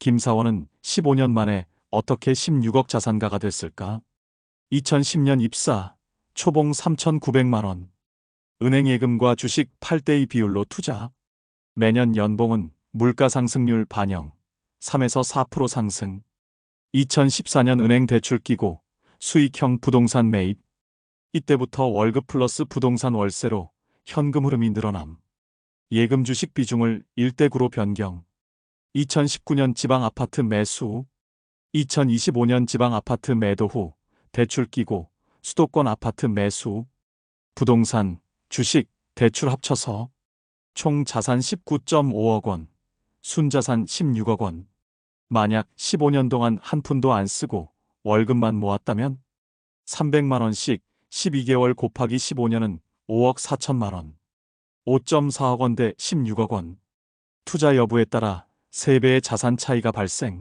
김사원은 15년 만에 어떻게 16억 자산가가 됐을까? 2010년 입사, 초봉 3,900만 원. 은행 예금과 주식 8대2 비율로 투자. 매년 연봉은 물가 상승률 반영, 3에서 4% 상승. 2014년 은행 대출 끼고 수익형 부동산 매입. 이때부터 월급 플러스 부동산 월세로 현금 흐름이 늘어남. 예금 주식 비중을 1대9로 변경. 2019년 지방 아파트 매수. 2025년 지방 아파트 매도 후 대출 끼고 수도권 아파트 매수. 부동산, 주식, 대출 합쳐서 총 자산 19.5억 원, 순자산 16억 원. 만약 15년 동안 한 푼도 안 쓰고 월급만 모았다면 300만 원씩 12개월 곱하기 15년은 5억 4천만 원. 5.4억 원 대 16억 원. 투자 여부에 따라 3배의 자산 차이가 발생.